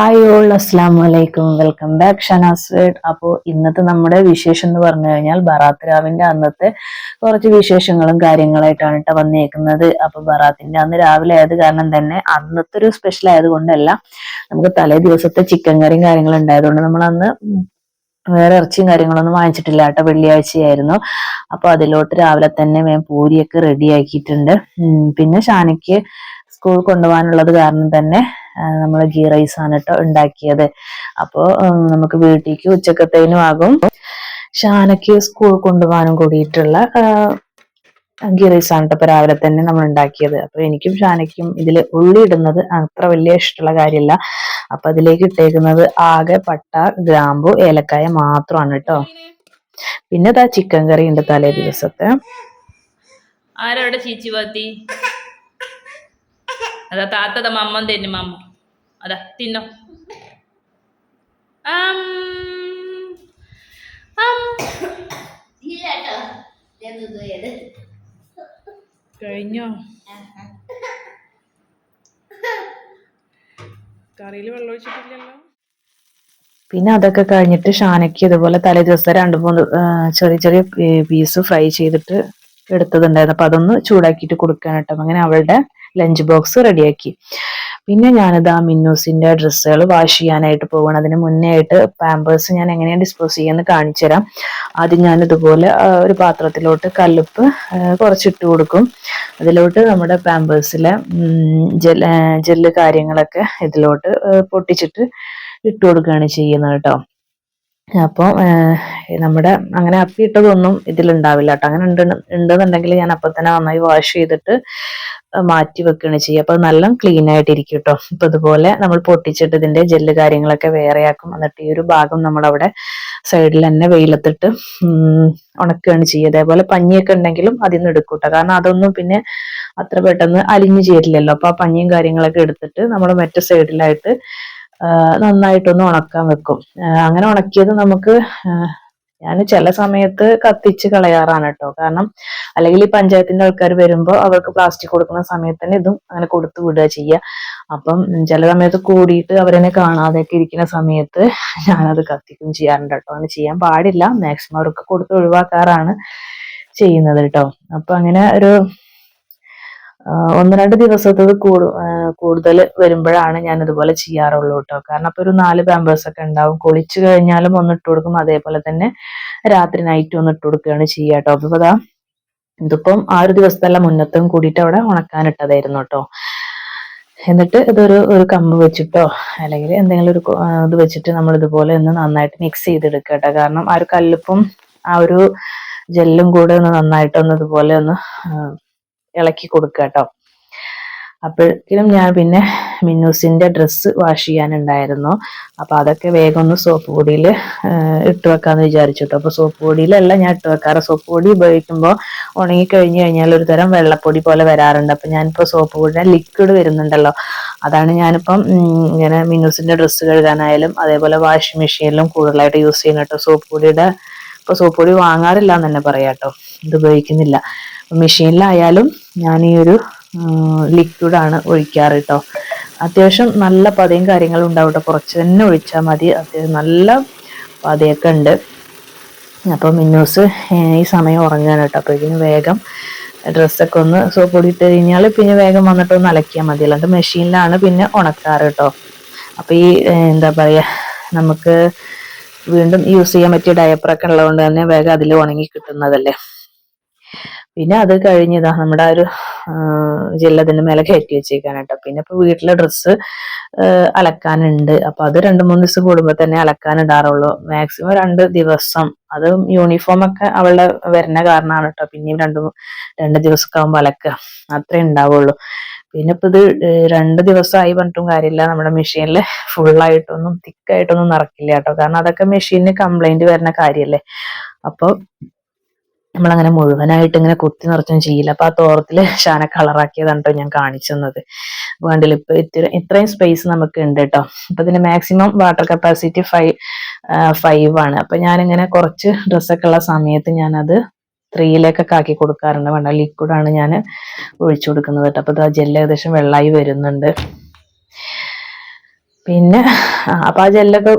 Hi all അസ്സാം വലൈക്കും welcome back Shanas അപ്പോൾ ഇന്നത്തെ നമ്മുടെ വിശേഷം എന്ന് പറഞ്ഞു കഴിഞ്ഞാൽ ബറാത്ത് അന്നത്തെ കുറച്ച് വിശേഷങ്ങളും കാര്യങ്ങളായിട്ടാണ് കേട്ടോ വന്നേക്കുന്നത്. അപ്പോൾ ബറാത്തിന്റെ അന്ന് രാവിലെ ആയത് കാരണം തന്നെ അന്നത്തെ ഒരു സ്പെഷ്യൽ ആയതുകൊണ്ടല്ല നമുക്ക് തലേ ദിവസത്തെ ചിക്കൻ കറിയും കാര്യങ്ങളും ഉണ്ടായതുകൊണ്ട് നമ്മൾ അന്ന് വേറെ ഇറച്ചിയും കാര്യങ്ങളൊന്നും വാങ്ങിച്ചിട്ടില്ല കേട്ടോ വെള്ളിയാഴ്ചയായിരുന്നു. അപ്പോൾ അതിലോട്ട് രാവിലെ തന്നെ ഞാൻ പൂരിയൊക്കെ റെഡിയാക്കിയിട്ടുണ്ട് പിന്നെ ഷാനയ്ക്ക് സ്കൂൾ കൊണ്ടുപോകാനുള്ളത് കാരണം തന്നെ നമ്മൾ ഗീ റൈസ് ആണ് കേട്ടോ ഉണ്ടാക്കിയത്. അപ്പോൾ നമുക്ക് വീട്ടിലേക്ക് ഉച്ചക്കത്തേനും ആകും. ഷാനയ്ക്ക് സ്കൂൾ കൊണ്ടുപോകാനും കൂടിയിട്ടുള്ള ഗീ റൈസ് ആണ് കേട്ടോ രാവിലെ തന്നെ നമ്മൾ ഉണ്ടാക്കിയത്. അപ്പൊ എനിക്കും ഷാനയ്ക്കും ഇതിൽ ഉള്ളി ഇടുന്നത് അത്ര വലിയ ഇഷ്ടമുള്ള കാര്യമില്ല. അപ്പൊ അതിലേക്ക് ഇട്ടേക്കുന്നത് ആകെ പട്ട ഗ്രാമ്പു ഏലക്കായ മാത്രമാണ് കേട്ടോ പിന്നെ ഇതാ ചിക്കൻ കറി ഉണ്ട് തലേ ദിവസത്തെ. ആരോടെ ചീച്ചി പാത്തി? അതാ താത്തത മമ്മൻ തന്നെ മമ്മ. അതാ തിന്നോ. കഴിഞ്ഞോ? കറിയിൽ വെള്ളം ഒഴിച്ചിട്ടില്ലല്ലോ? പിന്നെ അതൊക്കെ കഴിഞ്ഞിട്ട് ഷാനയ്ക്ക് ഇതുപോലെ തലേ ദിവസം രണ്ട് മൂന്ന് ചെറിയ ചെറിയ പീസ് ഫ്രൈ ചെയ്തിട്ട് എടുത്തതുണ്ടായിരുന്നു. അപ്പൊ അതൊന്ന് ചൂടാക്കിയിട്ട് കൊടുക്കാനായിട്ട് കേട്ടോ അങ്ങനെ അവളുടെ ലഞ്ച് ബോക്സ് റെഡിയാക്കി പിന്നെ ഞാനിത് ആ മിന്നൂസിന്റെ ഡ്രസ്സുകൾ വാഷ് ചെയ്യാനായിട്ട് പോകണം അതിന് മുന്നേ ആയിട്ട് പാമ്പേഴ്സ് ഞാൻ എങ്ങനെയാണ് ഡിസ്പോസ് ചെയ്യാന്ന് കാണിച്ചു തരാം. ആദ്യം ഞാൻ ഇതുപോലെ ഒരു പാത്രത്തിലോട്ട് കല്ലുപ്പ് കുറച്ചിട്ട് കൊടുക്കും. അതിലോട്ട് നമ്മുടെ പാമ്പേഴ്സിലെ ജെൽ ജെല്ല് കാര്യങ്ങളൊക്കെ ഇതിലോട്ട് പൊട്ടിച്ചിട്ട് ഇട്ട് കൊടുക്കുകയാണ് ചെയ്യുന്നത് കേട്ടോ. അപ്പോൾ നമ്മുടെ അങ്ങനെ അപ്പിയിട്ടതൊന്നും ഇതിലുണ്ടാവില്ല കേട്ടോ. അങ്ങനെ ഉണ്ട് ഉണ്ടെന്നുണ്ടെങ്കിൽ ഞാൻ അപ്പം തന്നെ നന്നായി വാഷ് ചെയ്തിട്ട് മാറ്റി വെക്കുകയാണ് ചെയ്യുക. അപ്പോൾ നല്ല ക്ലീൻ ആയിട്ടിരിക്കും കേട്ടോ ഇപ്പൊ ഇതുപോലെ നമ്മൾ പൊട്ടിച്ചിട്ട് ഇതിന്റെ ജെല്ല് കാര്യങ്ങളൊക്കെ വേറെയാക്കും. എന്നിട്ട് ഈ ഒരു ഭാഗം നമ്മൾ അവിടെ സൈഡിൽ തന്നെ വെയിലത്തിട്ട് ഉണക്കുകയാണ് ചെയ്യുക. അതേപോലെ പഞ്ഞിയൊക്കെ ഉണ്ടെങ്കിലും അതിൽ നിന്ന് എടുക്കും കേട്ടോ കാരണം അതൊന്നും പിന്നെ അത്ര പെട്ടെന്ന് അലിഞ്ഞു ചേരില്ലല്ലോ. അപ്പൊ ആ പഞ്ഞിയും കാര്യങ്ങളൊക്കെ എടുത്തിട്ട് നമ്മൾ മറ്റു സൈഡിലായിട്ട് നന്നായിട്ടൊന്ന് ഉണക്കാൻ വെക്കും. അങ്ങനെ ഉണക്കിയത് നമുക്ക് ഞാൻ ചില സമയത്ത് കത്തിച്ച് കളയാറാണ് കേട്ടോ കാരണം അല്ലെങ്കിൽ ഈ പഞ്ചായത്തിന്റെ ആൾക്കാർ വരുമ്പോൾ അവർക്ക് പ്ലാസ്റ്റിക് കൊടുക്കുന്ന സമയത്ത് തന്നെ ഇതും അങ്ങനെ കൊടുത്തു വിടുക ചെയ്യുക അപ്പം ചില സമയത്ത് കൂടിയിട്ട് അവരെന്നെ കാണാതെയൊക്കെ ഇരിക്കുന്ന സമയത്ത് ഞാനത് കത്തിക്കും ചെയ്യാറുണ്ട് കേട്ടോ അങ്ങനെ ചെയ്യാൻ പാടില്ല. മാക്സിമം അവർക്ക് കൊടുത്ത് ഒഴിവാക്കാറാണ് ചെയ്യുന്നത് കേട്ടോ അപ്പൊ അങ്ങനെ ഒരു ഒന്ന് രണ്ട് ദിവസത്തത് കൂടു. കൂടുതൽ വരുമ്പോഴാണ് ഞാൻ ഇതുപോലെ ചെയ്യാറുള്ളൂ കേട്ടോ. കാരണം അപ്പൊ ഒരു നാല് പാമ്പേഴ്സ് ഒക്കെ ഉണ്ടാവും. കുളിച്ചു കഴിഞ്ഞാലും ഒന്ന് ഇട്ട് കൊടുക്കും. അതേപോലെ തന്നെ രാത്രി നൈറ്റ് ഒന്ന് ഇട്ട് കൊടുക്കുകയാണ് ചെയ്യുക കേട്ടോ. അപ്പൊ അതാ ഇതിപ്പം ആ ഒരു ദിവസത്തല്ല മുന്നത്തും കൂടിയിട്ട് അവിടെ ഉണക്കാനിട്ടതായിരുന്നു കേട്ടോ. എന്നിട്ട് ഇതൊരു ഒരു കമ്പ് വെച്ചിട്ടോ അല്ലെങ്കിൽ എന്തെങ്കിലും ഒരു ഇത് വെച്ചിട്ട് നമ്മൾ ഇതുപോലെ ഒന്ന് നന്നായിട്ട് മിക്സ് ചെയ്തെടുക്കുക കേട്ടോ. കാരണം ആ ഒരു കല്ലുപ്പും ആ ഒരു ജെല്ലും കൂടെ ഒന്ന് നന്നായിട്ടൊന്ന് ഇതുപോലെ ഒന്ന് ഇളക്കി കൊടുക്കുക കേട്ടോ. അപ്പോഴേക്കും ഞാൻ പിന്നെ മിന്നൂസിന്റെ ഡ്രസ്സ് വാഷ് ചെയ്യാനുണ്ടായിരുന്നു. അപ്പോൾ അതൊക്കെ വേഗം ഒന്ന് സോപ്പ് പൊടിയിൽ ഇട്ട് വെക്കാന്ന് വിചാരിച്ചു കേട്ടോ അപ്പൊ സോപ്പ് പൊടിയിലല്ല ഞാൻ ഇട്ട് വെക്കാറ്. സോപ്പ് പൊടി ഉപയോഗിക്കുമ്പോൾ ഉണങ്ങി കഴിഞ്ഞ് കഴിഞ്ഞാൽ ഒരു തരം വെള്ളപ്പൊടി പോലെ വരാറുണ്ട്. അപ്പൊ ഞാനിപ്പോ സോപ്പ് പൊടിയുടെ ലിക്വിഡ് വരുന്നുണ്ടല്ലോ. അതാണ് ഞാനിപ്പം ഇങ്ങനെ മിന്നൂസിന്റെ ഡ്രസ്സ് കഴുകാനായാലും അതേപോലെ വാഷിംഗ് മെഷീനിലും കൂടുതലായിട്ട് യൂസ് ചെയ്യുന്ന കേട്ടോ സോപ്പ് പൊടിയുടെ ഇപ്പൊ സോപ്പ് പൊടി വാങ്ങാറില്ല എന്ന് തന്നെ പറയാം കേട്ടോ ഇത് ഉപയോഗിക്കുന്നില്ല. മെഷീനിലായാലും ഞാൻ ഈ ഒരു ലിക്വിഡാണ് ഒഴിക്കാറ് കേട്ടോ അത്യാവശ്യം നല്ല പതയും കാര്യങ്ങളും ഉണ്ടാവും കേട്ടോ കുറച്ച് തന്നെ ഒഴിച്ചാൽ മതി. അത്യാവശ്യം നല്ല പതയൊക്കെ ഉണ്ട്. അപ്പോൾ മിന്നൂസ് ഈ സമയം ഉറങ്ങാൻ കേട്ടോ അപ്പോൾ ഇതിന് വേഗം ഡ്രസ്സൊക്കെ ഒന്ന് സോപ്പ് പൊടി ഇട്ട് കഴിഞ്ഞാൽ പിന്നെ വേഗം വന്നിട്ട് ഒന്ന് അലക്കിയാൽ മതി. അല്ലാണ്ട് മെഷീനിലാണ് പിന്നെ ഉണക്കാറ് കേട്ടോ അപ്പോൾ ഈ എന്താ പറയുക നമുക്ക് വീണ്ടും യൂസ് ചെയ്യാൻ പറ്റിയ ഡയപ്പറൊക്കെ ഉള്ളതുകൊണ്ട് തന്നെ വേഗം അതിൽ ഉണങ്ങി കിട്ടുന്നതല്ലേ. പിന്നെ അത് കഴിഞ്ഞതാ നമ്മുടെ ആ ഒരു ജെല്ലതിന്റെ മേലെ കയറ്റി വെച്ചേക്കാൻ കേട്ടോ. പിന്നെ ഇപ്പൊ വീട്ടിലെ ഡ്രസ്സ് അലക്കാനുണ്ട്. അപ്പൊ അത് രണ്ട് മൂന്ന് ദിവസം കൂടുമ്പോ തന്നെ അലക്കാനിടാറുള്ളൂ മാക്സിമം രണ്ട് ദിവസം. അത് യൂണിഫോം ഒക്കെ അവളുടെ വരുന്ന കാരണമാണ് കേട്ടോ. പിന്നെയും രണ്ട് രണ്ട് ദിവസമൊക്കെ ആകുമ്പോൾ അലക്കുക. അത്രേ ഉണ്ടാവുള്ളൂ. പിന്നെ ഇപ്പൊ ഇത് രണ്ട് ദിവസമായി പറഞ്ഞിട്ടും കാര്യമില്ല. നമ്മുടെ മെഷീനിൽ ഫുള്ളായിട്ടൊന്നും തിക്കായിട്ടൊന്നും നടക്കില്ല കേട്ടോ. കാരണം അതൊക്കെ മെഷീനിന് കംപ്ലൈന്റ് വരുന്ന കാര്യല്ലേ? അപ്പൊ നമ്മളങ്ങനെ മുഴുവനായിട്ട് ഇങ്ങനെ കുത്തി നിറച്ചൊന്നും ചെയ്യില്ല. അപ്പൊ ആ തോറത്തിൽ ഷാന കളറാക്കിയതാണ് കേട്ടോ ഞാൻ കാണിച്ചു തന്നത്. വേണ്ടില്ല ഇപ്പൊ ഇത്ര ഇത്രയും സ്പേസ് നമുക്ക് ഉണ്ട് കേട്ടോ അപ്പൊ ഇതിന്റെ maximum water capacity five five ആണ്. അപ്പൊ ഞാനിങ്ങനെ കുറച്ച് ഡ്രസ്സൊക്കെ ഉള്ള സമയത്ത് ഞാനത് ത്രീയിലേക്കൊക്കെ ആക്കി കൊടുക്കാറുണ്ട്. വേണ്ട ലിക്വിഡാണ് ഞാൻ ഒഴിച്ചു കൊടുക്കുന്നത് കേട്ടോ അപ്പൊ ഇത് ജെല്ല് ഏകദേശം വെള്ളമായി വരുന്നുണ്ട്. പിന്നെ അപ്പൊ ആ ജെല്ലൊക്കെ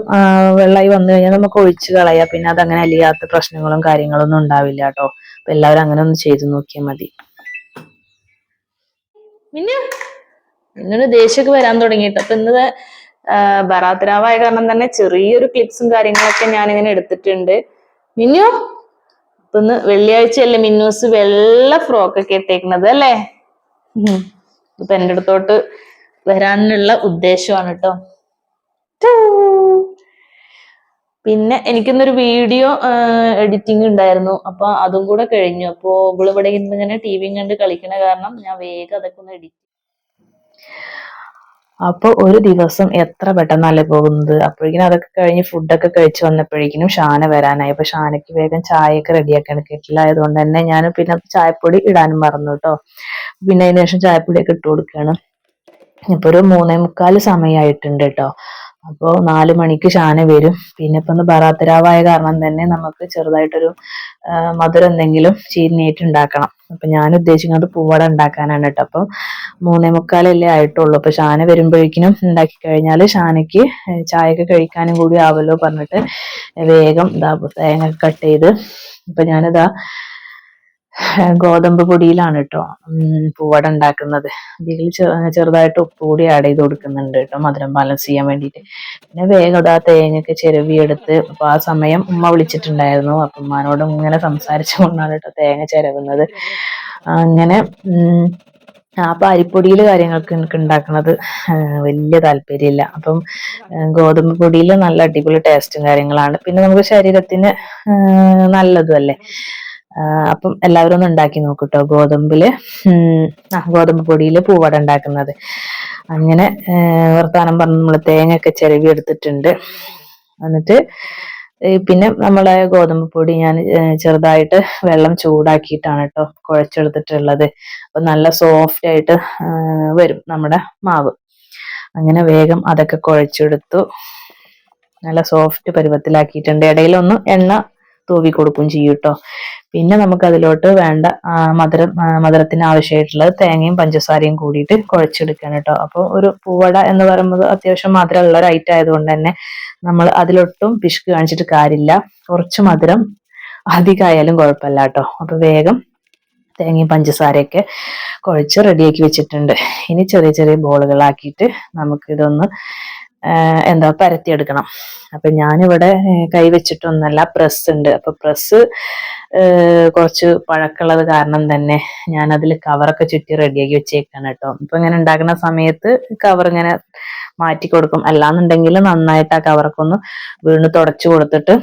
വെള്ളമായി വന്നു കഴിഞ്ഞാൽ നമുക്ക് ഒഴിച്ച് കളയാം. പിന്നെ അതങ്ങനെ അലിയാത്ത പ്രശ്നങ്ങളും കാര്യങ്ങളൊന്നും ഉണ്ടാവില്ല കേട്ടോ അപ്പൊ എല്ലാവരും അങ്ങനെ ഒന്ന് ചെയ്തു നോക്കിയാൽ മതി. പിന്നെ പിന്നൊരു ദേഷ്യമൊക്കെ വരാൻ തുടങ്ങിയിട്ട്. അപ്പൊ ഇന്നത് ബറാത്തരാവായ കാരണം തന്നെ ചെറിയൊരു ക്ലിപ്സും കാര്യങ്ങളൊക്കെ ഞാൻ ഞാനിങ്ങനെ എടുത്തിട്ടുണ്ട്. മിന്നു അപ്പൊ ഇന്ന് വെള്ളിയാഴ്ചയല്ലേ മിന്നൂസ് വെള്ള ഫ്രോക്കൊക്കെ ഇട്ടേക്കുന്നത് അല്ലേ? ഇപ്പൊ എന്റെ അടുത്തോട്ട് വരാനുള്ള ഉദ്ദേശമാണ് കേട്ടോ പിന്നെ എനിക്കിന്നൊരു വീഡിയോ എഡിറ്റിംഗ് ഉണ്ടായിരുന്നു. അപ്പൊ അതും കൂടെ കഴിഞ്ഞു. അപ്പോ ഇവിടെ ഇന്ന് ഇങ്ങനെ ടി വിയും കണ്ട് കളിക്കണ കാരണം ഞാൻ വേഗം അതൊക്കെ ഒന്ന് എഡിറ്റ് അപ്പൊ ഒരു ദിവസം എത്ര പെട്ടെന്നല്ലേ പോകുന്നത്? അപ്പോഴേക്കും അതൊക്കെ കഴിഞ്ഞ് ഫുഡൊക്കെ കഴിച്ച് വന്നപ്പോഴേക്കും ഷാന വരാനായി. അപ്പൊ ഷാനയ്ക്ക് വേഗം ചായയൊക്കെ റെഡിയാക്കാൻ കിട്ടില്ലായതുകൊണ്ട് തന്നെ ഞാൻ പിന്നെ ചായപ്പൊടി ഇടാനും മറന്നു കേട്ടോ പിന്നെ അതിന് ശേഷം ചായപ്പൊടിയൊക്കെ ഇട്ട് കൊടുക്കുകയാണ് ഇപ്പൊ ഒരു മൂന്നേ മുക്കാൽ സമയമായിട്ടുണ്ട് കേട്ടോ അപ്പോൾ നാല് മണിക്ക് ഷാന വരും. പിന്നെ ഇപ്പൊ ഒന്ന് ബറാത്തരാവായ കാരണം തന്നെ നമുക്ക് ചെറുതായിട്ടൊരു മധുരം എന്തെങ്കിലും ചീരിനേറ്റ് ഉണ്ടാക്കണം. അപ്പൊ ഞാൻ ഉദ്ദേശിക്കുന്നത് പൂവട ഉണ്ടാക്കാനാണ് കേട്ടോ. അപ്പം മൂന്നേ മുക്കാലല്ലേ ആയിട്ടുള്ളൂ. അപ്പൊ ഷാന വരുമ്പോഴേക്കിനും ഉണ്ടാക്കി കഴിഞ്ഞാൽ ഷാനയ്ക്ക് ചായയൊക്കെ കഴിക്കാനും കൂടി ആവല്ലോ പറഞ്ഞിട്ട് വേഗം ഇതാ തേങ്ങ കട്ട് ചെയ്ത് ഇപ്പൊ ഞാനിതാ ഗോതമ്പ് പൊടിയിലാണ് കേട്ടോ പൂവട ഉണ്ടാക്കുന്നത് ഇതിൽ ചെറുതായിട്ട് ഉപ്പ് കൂടി ആഡ് ചെയ്ത് കൊടുക്കുന്നുണ്ട് കേട്ടോ മധുരം ബാലൻസ് ചെയ്യാൻ വേണ്ടിയിട്ട് പിന്നെ വേഗം ആ തേങ്ങയൊക്കെ ചിരവിയെടുത്ത് അപ്പൊ ആ സമയം ഉമ്മ വിളിച്ചിട്ടുണ്ടായിരുന്നു. അപ്പന്മാരോടും ഇങ്ങനെ സംസാരിച്ചുകൊണ്ടാണ് കേട്ടോ തേങ്ങ ചിരവുന്നത്. അങ്ങനെ ആ അരിപ്പൊടിയിൽ കാര്യങ്ങൾക്ക് എനിക്ക് ഉണ്ടാക്കുന്നത് വലിയ താല്പര്യമില്ല. അപ്പം ഗോതമ്പ് പൊടിയിൽ നല്ല അടിപൊളി ടേസ്റ്റും കാര്യങ്ങളാണ്. പിന്നെ നമുക്ക് ശരീരത്തിന് നല്ലതും അല്ലേ? അപ്പം എല്ലാവരും ഒന്ന് ഉണ്ടാക്കി നോക്കൂട്ടോ ഗോതമ്പിൽ. ഗോതമ്പ് പൊടിയിൽ പൂവട ഉണ്ടാക്കുന്നത്. അങ്ങനെ വർത്താനം പറഞ്ഞ് നമ്മൾ തേങ്ങയൊക്കെ ചിരവി എടുത്തിട്ടുണ്ട്. എന്നിട്ട് പിന്നെ നമ്മളെ ഗോതമ്പ് പൊടി ഞാൻ ചെറുതായിട്ട് വെള്ളം ചൂടാക്കിയിട്ടാണ് കേട്ടോ കുഴച്ചെടുത്തിട്ടുള്ളത്. അപ്പൊ നല്ല സോഫ്റ്റ് ആയിട്ട് വരും നമ്മുടെ മാവ്. അങ്ങനെ വേഗം അതൊക്കെ കുഴച്ചെടുത്തു. നല്ല സോഫ്റ്റ് പരുവത്തിലാക്കിയിട്ടുണ്ട്. ഇടയിലൊന്നും എണ്ണ തൂവി കൊടുക്കും ചെയ്യും കേട്ടോ പിന്നെ നമുക്ക് അതിലോട്ട് വേണ്ട മധുരം മധുരത്തിന് ആവശ്യമായിട്ടുള്ളത് തേങ്ങയും പഞ്ചസാരയും കൂടിയിട്ട് കുഴച്ചെടുക്കാൻ കേട്ടോ അപ്പോൾ ഒരു പൂവട എന്ന് പറയുന്നത് അത്യാവശ്യം മധുരമുള്ള ഒരു ഐറ്റം ആയതുകൊണ്ട് തന്നെ നമ്മൾ അതിലൊട്ടും പിശുക്ക് കാണിച്ചിട്ട് കാര്യമില്ല. കുറച്ച് മധുരം അധികമായാലും കുഴപ്പമില്ല കേട്ടോ അപ്പൊ വേഗം തേങ്ങയും പഞ്ചസാരയൊക്കെ കുഴച്ച് റെഡിയാക്കി വെച്ചിട്ടുണ്ട്. ഇനി ചെറിയ ചെറിയ ബോളുകളാക്കിയിട്ട് നമുക്കിതൊന്ന് എന്താ പരത്തിയെടുക്കണം. അപ്പൊ ഞാനിവിടെ കൈവച്ചിട്ടൊന്നല്ല പ്രസ് ഉണ്ട്. അപ്പൊ പ്രസ് കുറച്ച് പഴക്കമുള്ളത് കാരണം തന്നെ ഞാൻ അതിൽ കവറൊക്കെ ചുറ്റി റെഡിയാക്കി വെച്ചേക്കാണ് കേട്ടോ. ഇപ്പൊ ഇങ്ങനെ ഉണ്ടാക്കുന്ന സമയത്ത് കവർ ഇങ്ങനെ മാറ്റി കൊടുക്കും. അല്ലാന്നുണ്ടെങ്കിൽ നന്നായിട്ട് ആ കവറൊക്കെ ഒന്ന് വീണ് തുടച്ചു കൊടുത്തിട്ട്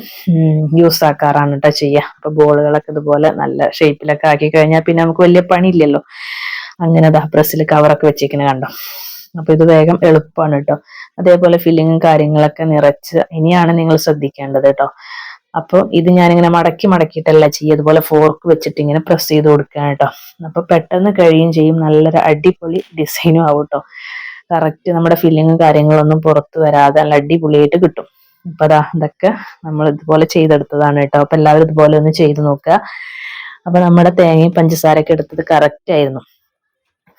യൂസ് ആക്കാറാണ് കേട്ടോ ചെയ്യുക അപ്പൊ ബോളുകളൊക്കെ ഇതുപോലെ നല്ല ഷേപ്പിലൊക്കെ ആക്കി കഴിഞ്ഞാൽ പിന്നെ നമുക്ക് വലിയ പണിയില്ലല്ലോ. അങ്ങനെ ദാ പ്രസ്സിൽ കവറൊക്കെ വെച്ചേക്കുന്നത് കണ്ടോ. അപ്പൊ ഇത് വേഗം എളുപ്പമാണ് കേട്ടോ. അതേപോലെ ഫില്ലിങ്ങും കാര്യങ്ങളൊക്കെ നിറച്ച് ഇനിയാണ് നിങ്ങൾ ശ്രദ്ധിക്കേണ്ടത് കേട്ടോ. അപ്പോൾ ഇത് ഞാനിങ്ങനെ മടക്കി മടക്കിയിട്ടല്ല ചെയ്യുക. അതുപോലെ ഫോർക്ക് വെച്ചിട്ട് ഇങ്ങനെ പ്രസ് ചെയ്ത് കൊടുക്കുകയാണ് കേട്ടോ. അപ്പൊ പെട്ടെന്ന് കഴിയും ചെയ്യും. നല്ലൊരു അടിപൊളി ഡിസൈനും ആവും കേട്ടോ. കറക്റ്റ് നമ്മുടെ ഫില്ലിങ്ങും കാര്യങ്ങളൊന്നും പുറത്ത് വരാതെ നല്ല അടിപൊളിയായിട്ട് കിട്ടും. അപ്പൊ അതാ ഇതൊക്കെ നമ്മൾ ഇതുപോലെ ചെയ്തെടുത്തതാണ് കേട്ടോ. അപ്പൊ എല്ലാവരും ഇതുപോലെ ഒന്ന് ചെയ്ത് നോക്കുക. അപ്പൊ നമ്മുടെ തേങ്ങയും പഞ്ചസാരയൊക്കെ എടുത്തത് കറക്റ്റ് ആയിരുന്നു.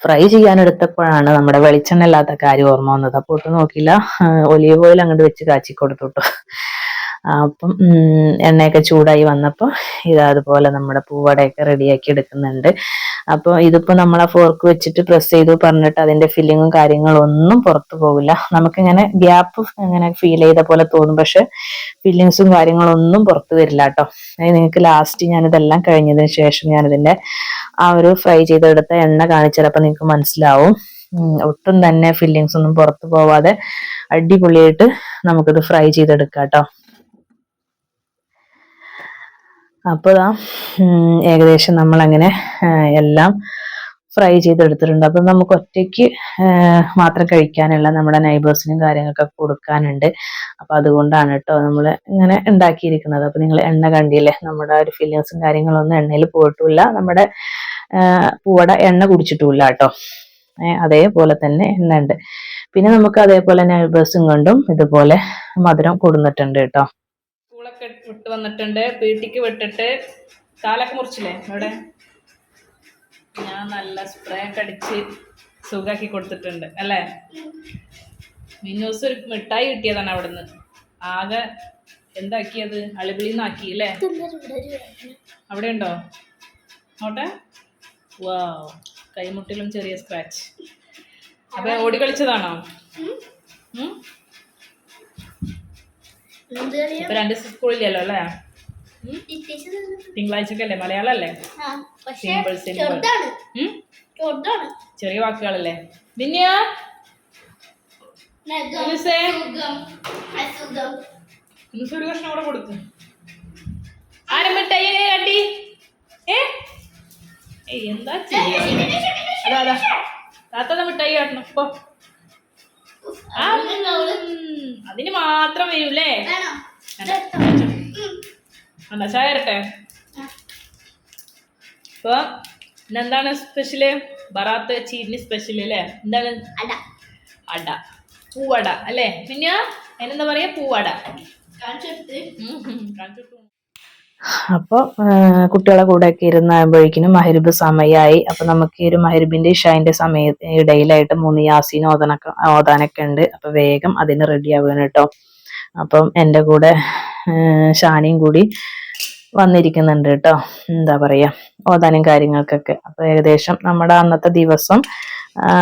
ഫ്രൈ ചെയ്യാൻ എടുത്തപ്പോഴാണ് നമ്മുടെ വെളിച്ചെണ്ണ ഇല്ലാത്ത കാര്യം ഓർമ്മ വന്നത്. അപ്പോൾ ഒട്ടും നോക്കിയില്ല. ഒലീവ് ഓയിൽ അങ്ങോട്ട് വെച്ച് കാച്ചി കൊടുത്തു കേട്ടോ അപ്പം എണ്ണയൊക്കെ ചൂടായി വന്നപ്പോൾ ഇത് അതുപോലെ നമ്മുടെ പൂവടയൊക്കെ റെഡിയാക്കി എടുക്കുന്നുണ്ട്. അപ്പോൾ ഇതിപ്പോൾ നമ്മൾ ആ ഫോർക്ക് വെച്ചിട്ട് പ്രസ് ചെയ്തു പറഞ്ഞിട്ട് അതിന്റെ ഫില്ലിങ്ങും കാര്യങ്ങളും ഒന്നും പുറത്തു പോകില്ല നമുക്കിങ്ങനെ ഗ്യാപ്പ് ഇങ്ങനെ ഫീൽ ചെയ്ത പോലെ തോന്നും. പക്ഷെ ഫില്ലിങ്സും കാര്യങ്ങളും ഒന്നും പുറത്തു വരില്ല കേട്ടോ നിങ്ങൾക്ക് ലാസ്റ്റ് ഞാനിതെല്ലാം കഴിഞ്ഞതിന് ശേഷം ഞാനിതിന്റെ ആ ഒരു ഫ്രൈ ചെയ്തെടുത്ത എണ്ണ കാണിച്ചപ്പോൾ നിങ്ങൾക്ക് മനസ്സിലാവും. ഒട്ടും തന്നെ ഫില്ലിങ്സ് ഒന്നും പുറത്തു പോവാതെ അടിപൊളിയായിട്ട് നമുക്കിത് ഫ്രൈ ചെയ്തെടുക്കാം കേട്ടോ അപ്പോൾ ഉം, ഏകദേശം നമ്മൾ അങ്ങനെ എല്ലാം ഫ്രൈ ചെയ്തെടുത്തിട്ടുണ്ട്. അപ്പം നമുക്ക് ഒറ്റയ്ക്ക് മാത്രം കഴിക്കാനുള്ള നമ്മുടെ നൈബേഴ്സിനും കാര്യങ്ങൾക്കൊക്കെ കൊടുക്കാനുണ്ട്. അപ്പം അതുകൊണ്ടാണ് കേട്ടോ നമ്മൾ ഇങ്ങനെ ഉണ്ടാക്കിയിരിക്കുന്നത്. അപ്പം നിങ്ങൾ എണ്ണ കണ്ടില്ലേ? നമ്മുടെ ഒരു ഫില്ലിങ്സും കാര്യങ്ങളൊന്നും എണ്ണയിൽ പോയിട്ടില്ല. നമ്മുടെ പൂവട എണ്ണ കുടിച്ചിട്ടുമില്ല കേട്ടോ. അതേപോലെ തന്നെ എണ്ണ ഉണ്ട്. പിന്നെ നമുക്ക് അതേപോലെ തന്നെ നൈബേഴ്സും കൊണ്ടും ഇതുപോലെ മധുരം കൊടുന്നിട്ടുണ്ട് കേട്ടോ. സ്കൂളൊക്കെ വിട്ട് വന്നിട്ടുണ്ട് വീട്ടിക്ക് വിട്ടിട്ട് കാലൊക്കെ മുറിച്ചില്ലേ അവിടെ? ഞാൻ നല്ല സ്പ്രേ ഒക്കെ അടിച്ച് സുഖാക്കി കൊടുത്തിട്ടുണ്ട് അല്ലേ? മിന്നൂസ് ഒരു മിഠായി കിട്ടിയതാണ് അവിടുന്ന്. ആകെ എന്താക്കിയത്? അളിപിളിന്നാക്കി അല്ലേ? അവിടെ ഉണ്ടോ നോട്ടെ. വാ കൈമുട്ടിലും ചെറിയ സ്ക്രാച്ച് അപ്പൊ ഓടി കളിച്ചതാണോ? ഇപ്പൊ രണ്ട് ദിവസം സ്കൂളില്ലല്ലോ അല്ലേ? തിങ്കളാഴ്ചക്കല്ലേ? മലയാളം അല്ലേ സിമ്പിൾ സിമ്പിൾ? ചെറിയ വാക്കുകളല്ലേ? മിനുസ് ഒരു കഷ്ണം കൂടെ കൊടുത്തു ആരും മിഠായി കണ്ടി ഏ? ഏയ് എന്താ ചെയ്യാ? അതാ മിഠായി കാട്ടണം ഇപ്പൊ അതിന് മാത്രം വരൂല്ലേ? എന്നാ ചായ തരട്ടെ ഇപ്പൊ എന്താണ് സ്പെഷ്യൽ ബറാത്ത് ചീരിന് സ്പെഷ്യൽ അല്ലേ? എന്താണ്? അട. പൂവട അല്ലേ? പിന്നെ അതിനെന്താ പറയാ? പൂവട. കാണിച്ചു കൊടുത്തു. അപ്പോൾ കുട്ടികളെ കൂടെ ഒക്കെ ഇരുന്നാകുമ്പോഴേക്കിനും മഹരിബ് സമയമായി അപ്പോൾ നമുക്ക് ഈ ഒരു മഹരിബിന്റെ ഇഷാന്റെ സമയ ഇടയിലായിട്ട് മൂന്ന് യാസീൻ ഓതാനൊക്കെ ഓതാനൊക്കെ ഉണ്ട്. അപ്പോൾ വേഗം അതിന് റെഡി ആവുകയാണ് കേട്ടോ. അപ്പം എന്റെ കൂടെ ഷാനിയും കൂടി വന്നിരിക്കുന്നുണ്ട് കേട്ടോ. എന്താ പറയാ ഓതാനും കാര്യങ്ങൾക്കൊക്കെ. അപ്പോൾ ഏകദേശം നമ്മുടെ അന്നത്തെ ദിവസം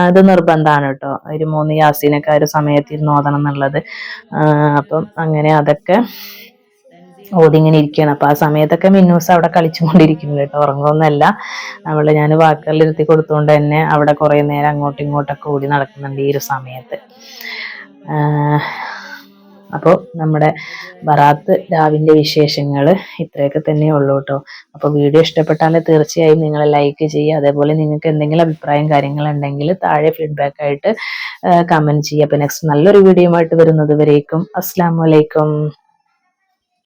ഇത് നിർബന്ധമാണ് കേട്ടോ. ഒരു മൂന്ന് യാസീനൊക്കെ ആ ഒരു സമയത്ത് ഇരുന്ന് ഓതണം എന്നുള്ളത്. അപ്പം അങ്ങനെ അതൊക്കെ ഓതി ഇങ്ങനെ ഇരിക്കുകയാണ്. അപ്പൊ ആ സമയത്തൊക്കെ മിന്നൂസ് അവിടെ കളിച്ചുകൊണ്ടിരിക്കുന്നത് കേട്ടോ. ഉറങ്ങുന്നല്ല നമ്മൾ ഞാൻ വാക്കുകളിൽ ഇരുത്തി കൊടുത്തുകൊണ്ട് തന്നെ അവിടെ കുറെ നേരം അങ്ങോട്ടും ഇങ്ങോട്ടൊക്കെ ഓടി നടക്കുന്നുണ്ട് ഈ ഒരു സമയത്ത്. അപ്പോൾ നമ്മുടെ ബറാത്ത് രാവിന്റെ വിശേഷങ്ങൾ ഇത്രയൊക്കെ തന്നെ ഉള്ളൂ കേട്ടോ. അപ്പോൾ വീഡിയോ ഇഷ്ടപ്പെട്ടാൽ തീർച്ചയായും നിങ്ങൾ ലൈക്ക് ചെയ്യുക. അതേപോലെ നിങ്ങൾക്ക് എന്തെങ്കിലും അഭിപ്രായം കാര്യങ്ങളുണ്ടെങ്കിൽ താഴെ ഫീഡ്ബാക്ക് ആയിട്ട് കമന്റ് ചെയ്യുക. അപ്പോൾ നെക്സ്റ്റ് നല്ലൊരു വീഡിയോ ആയിട്ട് വരുന്നത് വരേക്കും. അസ്സാം വലൈക്കും